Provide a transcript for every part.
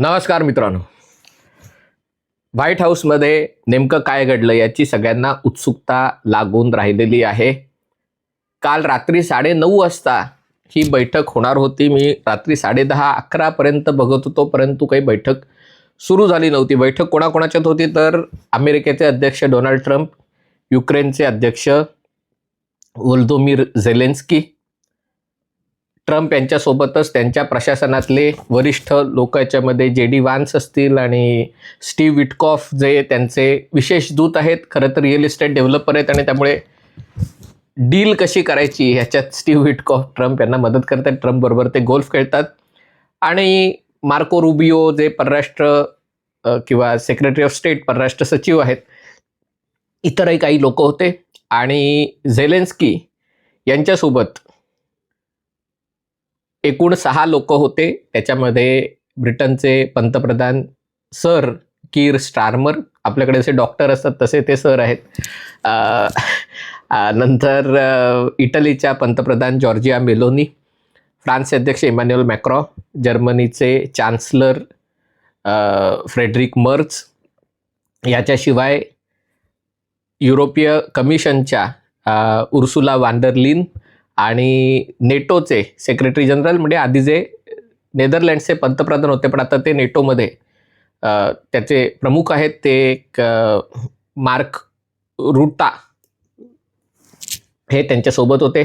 नमस्कार मित्रांनो. व्हाईट हाऊसमध्ये नेमकं काय घडलं याची सगळ्यांना उत्सुकता लागून राहिलेली आहे. काल रात्री साडे नऊ वाजता ही बैठक होणार होती. मी रात्री साडेदहा अकरापर्यंत बघत होतो परंतु काही बैठक सुरू झाली नव्हती. बैठक कोणाकोणाच्यात होती तर अमेरिकेचे अध्यक्ष डोनाल्ड ट्रम्प युक्रेनचे अध्यक्ष वोल्दोमीर झेलेन्स्की ट्रम्प यांच्यासोबतच त्यांच्या प्रशासनातले वरिष्ठ लोक याच्यामध्ये जे डी वान्स असतील आणि स्टीव्ह विटकॉफ जे त्यांचे विशेष दूत आहेत खरं तर रिअल इस्टेट डेव्हलपर आहेत आणि त्यामुळे डील कशी करायची ह्याच्यात स्टीव्ह विटकॉफ ट्रम्प यांना मदत करतात. ट्रम्पबरोबर ते गोल्फ खेळतात. आणि मार्को रुबिओ जे परराष्ट्र किंवा सेक्रेटरी ऑफ स्टेट परराष्ट्र सचिव आहेत इतरही काही लोक होते. आणि झेलेन्स्की यांच्यासोबत एकूण सहा लोक होते. त्याच्यामध्ये ब्रिटनचे पंतप्रधान सर कीर स्टार्मर आपल्याकडे जसे डॉक्टर असतात तसे ते सर आहेत. नंतर इटलीच्या पंतप्रधान जॉर्जिया मेलोनी फ्रान्सचे अध्यक्ष इमॅन्युअल मॅक्रॉ जर्मनीचे चान्सलर फ्रेडरिक मर्च याच्याशिवाय युरोपीय कमिशनच्या उर्सुला वांडरलिन आणि नेटोचे सेक्रेटरी जनरल म्हणजे आधी जे नेदरलँडचे पंतप्रधान होते पण आता ते नेटोमध्ये त्याचे प्रमुख आहेत ते एक मार्क रुटा हे त्यांच्यासोबत होते.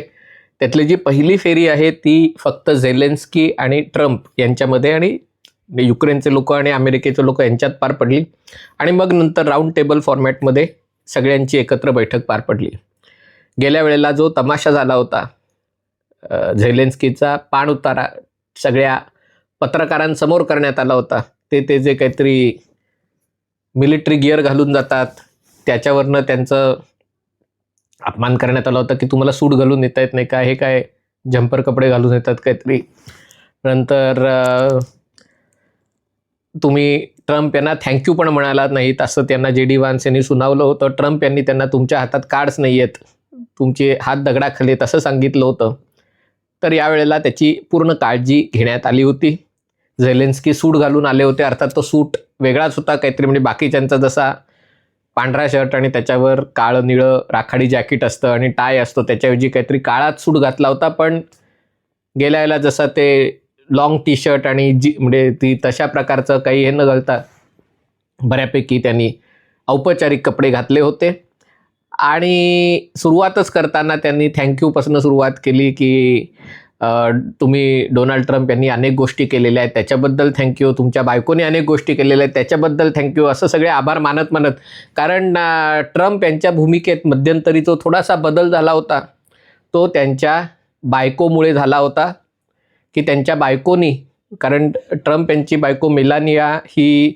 त्यातली जी पहिली फेरी आहे ती फक्त झेलेन्स्की आणि ट्रम्प यांच्यामध्ये आणि युक्रेनचे लोक आणि अमेरिकेचे लोक यांच्यात पार पडली. आणि मग नंतर राऊंड टेबल फॉर्मॅटमध्ये सगळ्यांची एकत्र बैठक पार पडली. गेल्या वेळेला जो तमाशा झाला होता झेलेन्स्कीचा पाण उतारा सगळ्या पत्रकारांसमोर करण्यात आला होता. ते ते जे काहीतरी मिलिटरी गिअर घालून जातात त्याच्यावरनं त्यांचं अपमान करण्यात आला होता की तुम्हाला सूट घालून येता येत नाही का? हे काय झंपर कपडे घालून येतात काहीतरी? नंतर तुम्ही ट्रम्प यांना थँक्यू पण म्हणालात नाहीत असं त्यांना जे डी वान्स यांनी सुनावलं होतं. ट्रम्प यांनी त्यांना तुमच्या हातात कार्ड्स नाही आहेत तुमचे हात दगडाखाली आहेत असं सांगितलं होतं. तर यावेळेला त्याची पूर्ण काळजी घेण्यात आली होती. झेलेन्स्की सूट घालून आले होते अर्थात तो सूट वेगळाच होता काहीतरी म्हणजे बाकीच्यांचा जसा पांढरा शर्ट आणि त्याच्यावर काळं निळं राखाडी जॅकेट असतं आणि टाय असतो त्याच्याऐवजी काहीतरी काळात सूट घातला होता पण गेल्या वेळेला जसा ते लॉंग टी शर्ट आणि जी म्हणजे ती तशा प्रकारचं काही हे न घालता बऱ्यापैकी त्यांनी औपचारिक कपडे घातले होते. आणि सुरुवातच करताना त्यांनी थँक्यूपासून सुरुवात केली की तुम्ही डोनाल्ड ट्रम्प यांनी अनेक गोष्टी केलेल्या आहेत त्याच्याबद्दल थँक्यू तुमच्या बायकोने अनेक गोष्टी केलेल्या आहेत त्याच्याबद्दल थँक्यू असं सगळे आभार मानत मानत. कारण ट्रम्प यांच्या भूमिकेत मध्यंतरी जो थोडासा बदल झाला होता. तो त्यांच्या बायकोमुळे झाला होता. की त्यांच्या बायकोनी कारण ट्रम्प यांची बायको मेलानिया ही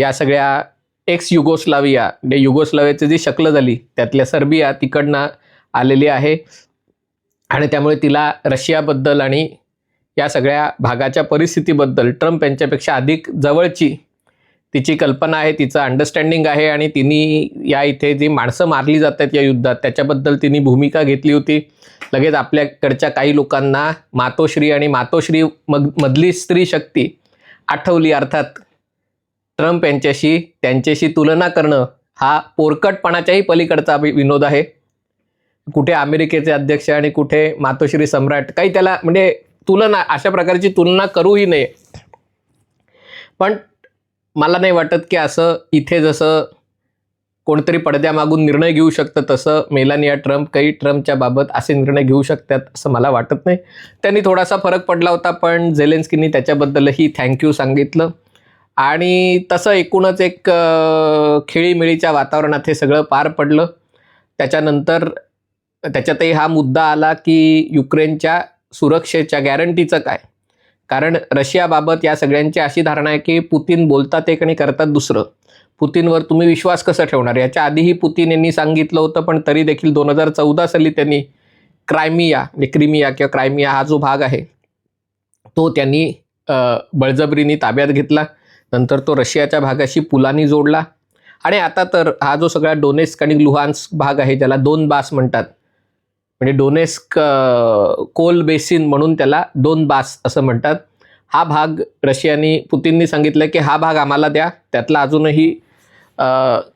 या सगळ्या एक्स युगोस्लाविया म्हणजे युगोस्लावियाची जी शक्ल झाली त्यातल्या सर्बिया तिकडनं आलेली आहे. आणि त्यामुळे तिला रशियाबद्दल आणि या सगळ्या भागाच्या परिस्थितीबद्दल ट्रम्प यांच्यापेक्षा अधिक जवळची तिची कल्पना आहे तिचं अंडरस्टँडिंग आहे आणि तिने या इथे जी माणसं मारली जात आहेत या युद्धात त्याच्याबद्दल तिने भूमिका घेतली होती. लगेच आपल्याकडच्या काही लोकांना मातोश्री आणि मातोश्री मग मधली स्त्री शक्ती आठवली अर्थात ट्रम्प यांच्याशी त्यांच्याशी तुलना करणं हा पोरकटपणाच्याही पलीकडचा विनोद आहे. कुठे अमेरिकेचे अध्यक्ष आणि कुठे मातोश्री सम्राट काही त्याला म्हणजे तुलना अशा प्रकारची तुलना करूही नये. पण मला नाही वाटत की असं इथे जसं कोणतरी पडद्यामागून निर्णय घेऊ शकतं तसं मेलानिया ट्रम्प काही ट्रम्पच्या बाबत असे निर्णय घेऊ शकतात असं मला वाटत नाही. त्यांनी थोडासा फरक पडला होता पण झेलेन्स्कीनी त्याच्याबद्दलही थँक्यू सांगितलं. आणि तसं एकूणच एक खेळीमेळीच्या वातावरणात हे सगळं पार पडलं. त्याच्यानंतर त्याच्यातही हा मुद्दा आला की युक्रेनच्या सुरक्षेच्या गॅरंटीचं काय? कारण रशियाबाबत या सगळ्यांची अशी धारणा आहे की पुतीन बोलतात एक आणि करतात दुसरं. पुतीनवर तुम्ही विश्वास कसा ठेवणार? याच्या आधीही पुतीन यांनी सांगितलं होतं पण तरी देखील दोन हजार चौदा साली त्यांनी क्रायमिया म्हणजे क्रिमिया किंवा क्रायमिया हा जो भाग आहे तो त्यांनी बळजबरीने ताब्यात घेतला. नंतर तो रशियाच्या भागाशी पुलानी जोडला. आणि आता तर हा जो सगळा डोनेस्क आणि लुहान्स्क भाग आहे ज्याला दोन बास म्हणतात म्हणजे डोनेस्क कोल बेसिन म्हणून त्याला दोन बास असं म्हणतात. हा भाग रशियाने पुतीननी सांगितलं की हा भाग आम्हाला द्या त्यातला अजूनही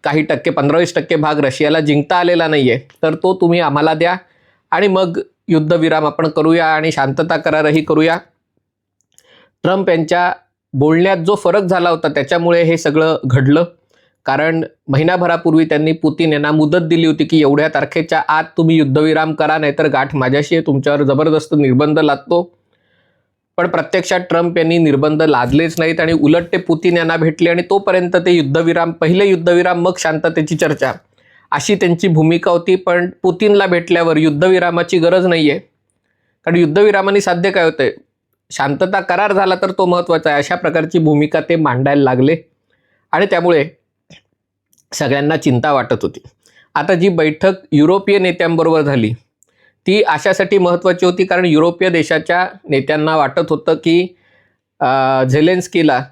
काही टक्के पंधरावीस टक्के भाग रशियाला जिंकता आलेला नाही आहे तर तो तुम्ही आम्हाला द्या. आणि मग युद्धविराम आपण करूया आणि शांतता करारही करूया. ट्रम्प यांच्या बोलण्यात जो फरक झाला होता त्याच्यामुळे हे सगळं घडलं. कारण महिनाभरापूर्वी त्यांनी पुतीन यांना मुदत दिली होती की एवढ्या तारखेच्या आत तुम्ही युद्धविराम करा नाहीतर गाठ माझ्याशी आहे तुमच्यावर जबरदस्त निर्बंध लादतो. पण प्रत्यक्षात ट्रम्प यांनी निर्बंध लादलेच नाहीत आणि उलट ते पुतीन यांना भेटले आणि तोपर्यंत ते युद्धविराम पहिले युद्धविराम मग शांततेची चर्चा. अशी त्यांची भूमिका होती पण पुतीनला भेटल्यावर युद्धविरामाची गरज नाही आहे कारण युद्धविरामाने साध्य काय होते शांतता करार झाला तर तो महत्त्वाचा आहे. अशा प्रकारची भूमिका ते मांडायला लागले. आणि त्यामुळे सगळ्यांना चिंता वाटत होती. आता जी बैठक युरोपीय नेत्यांबरोबर झाली ती अशासाठी महत्त्वाची होती कारण युरोपीय देशाच्या नेत्यांना वाटत होतं की झेलेन्स्कीला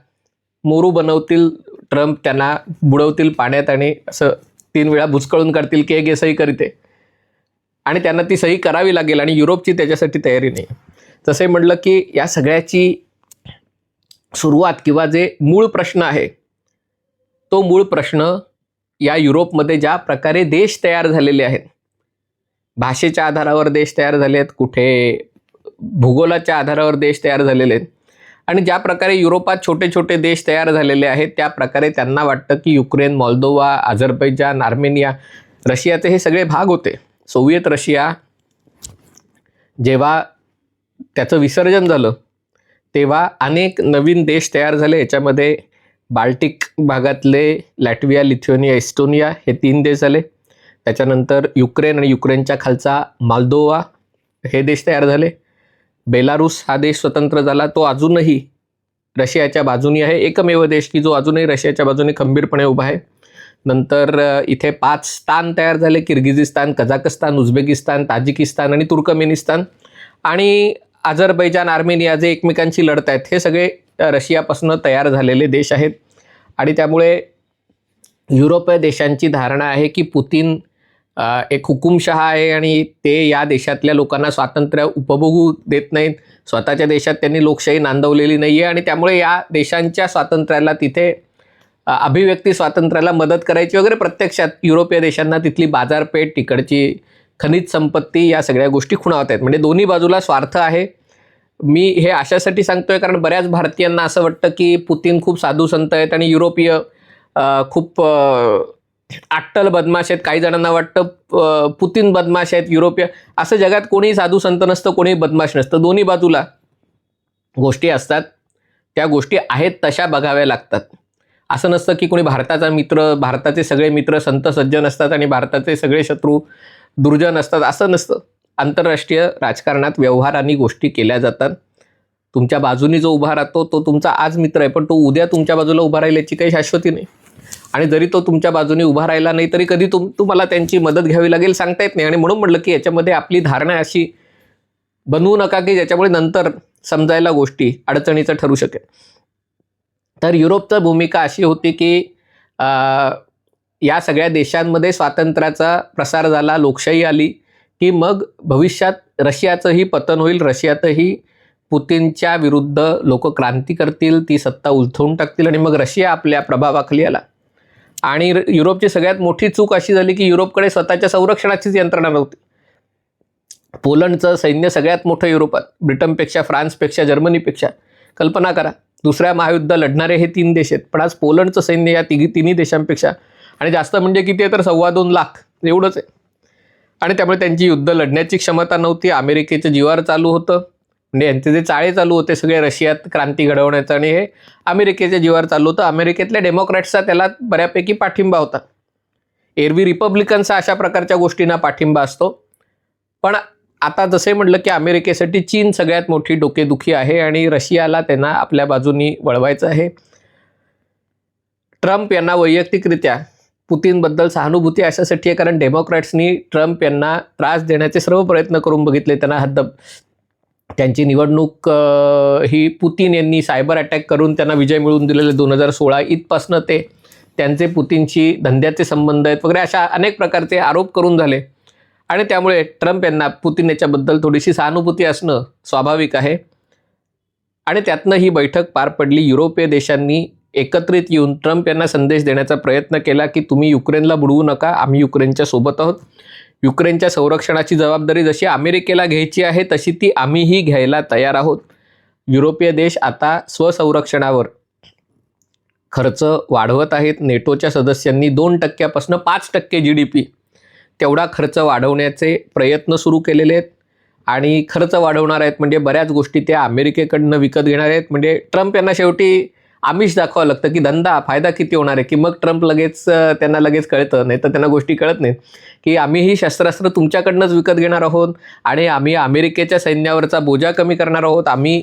मोरू बनवतील ट्रम्प त्यांना बुडवतील पाण्यात आणि असं तीन वेळा भुसकळून काढतील की एक हे सही करीते आणि त्यांना ती सही करावी लागेल आणि युरोपची त्याच्यासाठी तयारी नाही. तसे म्हटलं की या सगळ्याची सुरुवात किंवा जे मूळ प्रश्न आहे तो मूळ प्रश्न या युरोपमध्ये ज्या प्रकारे देश तयार झालेले आहेत भाषेच्या आधारावर देश तयार झाले आहेत कुठे भूगोलाच्या आधारावर देश तयार झालेले आहेत आणि ज्या प्रकारे युरोपात छोटे छोटे देश तयार झालेले आहेत त्या प्रकारे त्यांना वाटतं की युक्रेन मॉल्दोवा अझरबैजान आर्मेनिया रशियाचे हे सगळे भाग होते. सोव्हिएत रशिया जेव्हा त्याचं विसर्जन झालं. तेव्हा अनेक नवीन देश तयार झाले. याच्यामध्ये बाल्टिक भागातले लॅटविया लिथुएनिया एस्टोनिया हे तीन देश झाले. त्याच्यानंतर युक्रेन आणि युक्रेनच्या खालचा मालदोवा हे देश तयार झाले. बेलारूस हा देश स्वतंत्र झाला. तो अजूनही रशियाच्या बाजूनी आहे. एकमेव देश की जो अजूनही रशियाच्या बाजूने खंबीरपणे उभा आहे. नंतर इथे पाच स्थान तयार झाले. किर्गिझिस्तान कझाकस्तान उझबेकिस्तान ताजिकिस्तान आणि तुर्कमेनिस्तान. आणि अझरबैजान आर्मेनिया जे एकमेकांशी लढत आहेत हे सगळे रशियापासून तयार झालेले देश आहेत. आणि त्यामुळे युरोपीय देशांची धारणा आहे की पुतीन एक हुकुमशहा आहे आणि ते या देशातल्या लोकांना स्वातंत्र्य उपभोगू देत नाहीत. स्वतःच्या देशात त्यांनी लोकशाही नांदवलेली नाही आहे आणि त्यामुळे या देशांच्या स्वातंत्र्याला तिथे अभिव्यक्ती स्वातंत्र्याला मदत करायची वगैरे प्रत्यक्षात युरोपीय देशांना तिथली बाजारपेठ तिकडची खनिज संपत्ती या सगळ्या गोष्टी खुणावत आहेत. म्हणजे दोन्ही बाजूला स्वार्थ आहे. मी हे अशासाठी सांगतोय कारण बऱ्याच भारतीयांना असं वाटतं की पुतीन खूप साधू संत आहेत आणि युरोपीय खूप आट्टल अट्टल बदमाश आहेत. काही जणांना वाटतं पुतीन बदमाश आहेत युरोपीय. असं जगात कोणीही साधू संत नसतं कोणीही बदमाश नसतं. दोन्ही बाजूला गोष्टी असतात. त्या गोष्टी आहेत तशा बघाव्या लागतात. असं नसतं की कोणी भारताचा मित्र भारताचे सगळे मित्र संत सज्जन असतात आणि भारताचे सगळे शत्रू दुर्जन असतात असं नसतं. आंतरराष्ट्रीय राजकारणात व्यवहारांनी गोष्टी केल्या जातात. तुमच्या बाजूनी जो उभा राहतो तो तुमचा आज मित्र आहे पण तो उद्या तुमच्या बाजूला उभा राहील याची काही शाश्वती नाही. आणि जरी तो तुमच्या बाजूने उभा राहिला नाही तरी कधी तुम तुम्हाला त्यांची मदत घ्यावी लागेल सांगता येत नाही. आणि म्हणून म्हटलं की याच्यामध्ये आपली धारणा अशी बनवू नका की ज्याच्यामुळे नंतर समजायला गोष्टी अडचणीचं ठरू शकेल. तर युरोपचं भूमिका अशी होती की या सगळ्या देशांमध्ये स्वातंत्र्याचा प्रसार झाला लोकशाही आली की मग भविष्यात रशियाचंही पतन होईल रशियातही पुतीनच्या विरुद्ध लोक क्रांती करतील ती सत्ता उलथवून टाकतील आणि मग रशिया आपल्या प्रभावाखाली आला. आणि युरोपची सगळ्यात मोठी चूक अशी झाली की युरोपकडे स्वतःच्या संरक्षणाचीच यंत्रणा नव्हती. पोलंडचं सैन्य सगळ्यात मोठं युरोपात ब्रिटनपेक्षा फ्रान्सपेक्षा जर्मनीपेक्षा. कल्पना करा दुसऱ्या महायुद्ध लढणारे हे तीन देश आहेत पण आज पोलंडचं सैन्य या तिघी तिन्ही देशांपेक्षा आणि जास्त म्हणजे किती आहे तर सव्वा दोन लाख. एवढंच आहे. आणि त्यामुळे त्यांची युद्ध लढण्याची क्षमता नव्हती. अमेरिकेचं जीवार चालू होतं. म्हणजे यांचे जे चाळे चालू होते सगळे रशियात क्रांती घडवण्याचं आणि हे अमेरिकेच्या जीवावर चालू होतं. अमेरिकेतल्या डेमोक्रॅट्सचा त्याला बऱ्यापैकी पाठिंबा होता. एरवी रिपब्लिकनचा अशा प्रकारच्या गोष्टींना पाठिंबा असतो. पण आता जसे म्हटलं की अमेरिकेसाठी चीन सगळ्यात मोठी डोकेदुखी आहे आणि रशियाला त्यांना आपल्या बाजूनी वळवायचं आहे. ट्रम्प यांना वैयक्तिकरित्या पुतीनबद्दल सहानुभूती अशासाठी आहे कारण डेमोक्रॅट्सनी ट्रम्प यांना त्रास देण्याचे सर्व प्रयत्न करून बघितले त्यांना हद्द त्यांची निवडणूक ही पुतीन यांनी सायबर अटॅक करून त्यांना विजय मिळवून दिलेले दोन हजार सोळा इथपासनं ते त्यांचे पुतीनशी धंद्याचे संबंध आहेत वगैरे अशा अनेक प्रकारचे आरोप करून झाले. आणि त्यामुळे ट्रम्प यांना पुतीन याच्याबद्दल थोडीशी सहानुभूती असणं स्वाभाविक आहे. आणि त्यातनं ही बैठक पार पडली. युरोपीय देशांनी एकत्रित येऊन ट्रम्प यांना संदेश देण्याचा प्रयत्न केला की तुम्ही युक्रेनला बुडवू नका आम्ही युक्रेनच्या सोबत आहोत. युक्रेनच्या संरक्षणाची जबाबदारी जशी अमेरिकेला घ्यायची आहे तशी ती आम्हीही घ्यायला तयार आहोत. युरोपीय देश आता स्वसंरक्षणावर खर्च वाढवत आहेत. नेटोच्या सदस्यांनी दोन टक्क्यापासून पाच टक्के जी डी पी. तेवढा खर्च वाढवण्याचे प्रयत्न सुरू केलेले आहेत. आणि खर्च वाढवणार आहेत म्हणजे बऱ्याच गोष्टी त्या अमेरिकेकडनं विकत घेणार आहेत. म्हणजे ट्रम्प यांना शेवटी आमिष दाखवावं लागतं की धंदा फायदा किती होणार आहे? की मग ट्रम्प लगेच त्यांना लगेच कळतं नाही तर त्यांना गोष्टी कळत नाहीत. की आम्ही ही शस्त्रास्त्र तुमच्याकडनंच विकत घेणार आहोत आणि आम्ही अमेरिकेच्या सैन्यावरचा बोजा कमी करणार आहोत. आम्ही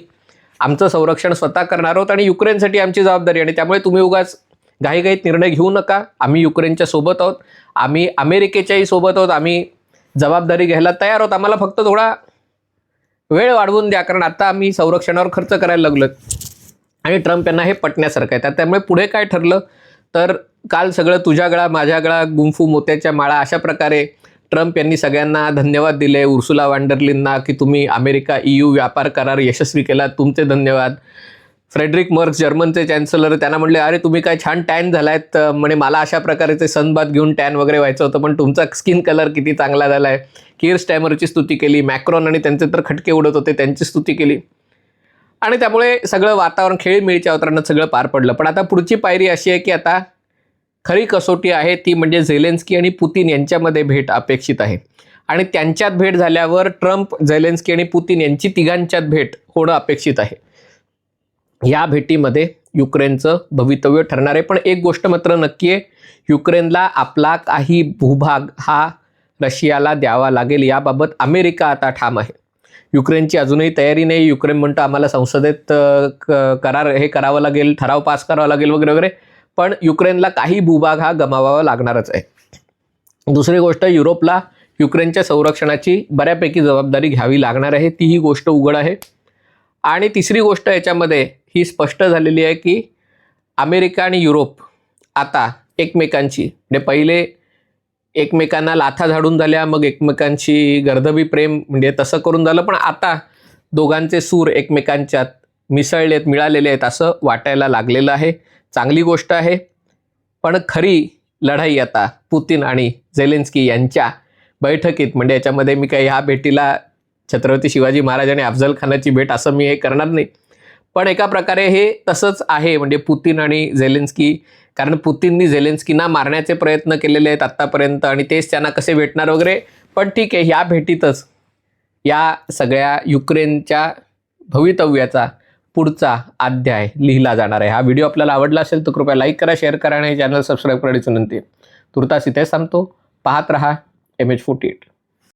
आमचं संरक्षण स्वतः करणार आहोत आणि युक्रेनसाठी आमची जबाबदारी आणि त्यामुळे तुम्ही उगाच घाईघाईत निर्णय घेऊ नका. आम्ही युक्रेनच्या सोबत आहोत. आम्ही अमेरिकेच्याही सोबत आहोत. आम्ही जबाबदारी घ्यायला तयार आहोत. आम्हाला फक्त थोडा वेळ वाढवून द्या. कारण आता आम्ही संरक्षणावर खर्च करायला लागलो आणि ट्रम्प यांना हे पटण्यासारखं आहे. त्यामुळे पुढे काय ठरलं? तर काल सगळं तुझ्या गळा माझ्या गळा गुंफू मोत्याच्या माळा अशा प्रकारे ट्रम्प यांनी सगळ्यांना धन्यवाद दिले. उर्सुला वांडरलिनना की तुम्ही अमेरिका यू व्यापार करार यशस्वी केला तुमचे धन्यवाद. फ्रेडरिक मर्क्स जर्मनचे चॅन्सलर त्यांना म्हणले अरे तुम्ही काय छान टॅन झालायत. म्हणे मला अशा प्रकारेचे सनबाद घेऊन टॅन वगैरे व्हायचं होतं पण तुमचा स्किन कलर किती चांगला झाला आहे किर स्टॅमरची स्तुती केली मॅक्रॉन आणि त्यांचे तर खटके उडत होते त्यांची स्तुती केली. आणि त्यामुळे सगळं वातावरण खेळीमेळीच्या वातावरणात सगळं पार पडलं. पण आता पुढची पायरी अशी आहे की आता खरी कसोटी आहे ती म्हणजे झेलेन्स्की आणि पुतीन यांच्यामध्ये भेट अपेक्षित आहे. आणि त्यांच्यात भेट झाल्यावर ट्रम्प झेलेन्स्की आणि पुतीन यांची तिघांच्यात भेट होणं अपेक्षित आहे. या भेटीमध्ये युक्रेनचं भवितव्य ठरणार आहे. पण एक गोष्ट मात्र नक्की आहे युक्रेनला आपला काही भूभाग हा रशियाला द्यावा लागेल. याबाबत अमेरिका आता ठाम आहे. युक्रेनची अजूनही तयारी नाही. युक्रेन म्हणतं आम्हाला संसदेत क- करार हे करावं लागेल ठराव पास करावा लागेल वगैरे वगैरे. पण युक्रेनला काही भूभाग हा गमावावा लागणारच आहे. दुसरी गोष्ट युरोपला युक्रेनच्या संरक्षणाची बऱ्यापैकी जबाबदारी घ्यावी लागणार आहे. तीही गोष्ट उघड आहे. आणि तिसरी गोष्ट याच्यामध्ये ही स्पष्ट झालेली आहे की अमेरिका आणि युरोप आता एकमेकांची म्हणजे पहिले एकमेकांना लाथा झाडून झाल्या मग एकमेकांशी गर्दबी प्रेम म्हणजे तसं करून झालं. पण आता दोघांचे सूर एकमेकांच्यात मिसळलेत मिळालेले आहेत असं वाटायला लागलेलं आहे. चांगली गोष्ट आहे. पण खरी लढाई आता पुतीन आणि झेलेन्स्की यांच्या बैठकीत म्हणजे याच्यामध्ये मी काही ह्या भेटीला छत्रपती शिवाजी महाराज आणि अफजल खानाची भेट असं मी हे करणार नाही. पण एका प्रकारे हे तसंच आहे म्हणजे पुतीन आणि झेलेन्स्की कारण पुतीननी झेलेन्स्कीना मारण्याचे प्रयत्न केलेले आहेत आत्तापर्यंत आणि तेच त्यांना कसे भेटणार वगैरे. पण ठीक आहे ह्या भेटीतच या सगळ्या युक्रेनच्या भवितव्याचा पुढचा अध्याय लिहिला जाणार आहे. हा व्हिडिओ आपल्याला आवडला असेल तर कृपया लाईक करा शेअर करा आणि चॅनल सबस्क्राईब करण्याची विनंती तुर्तास इथे सांगतो पाहत रहा एम एच फोर्टी एट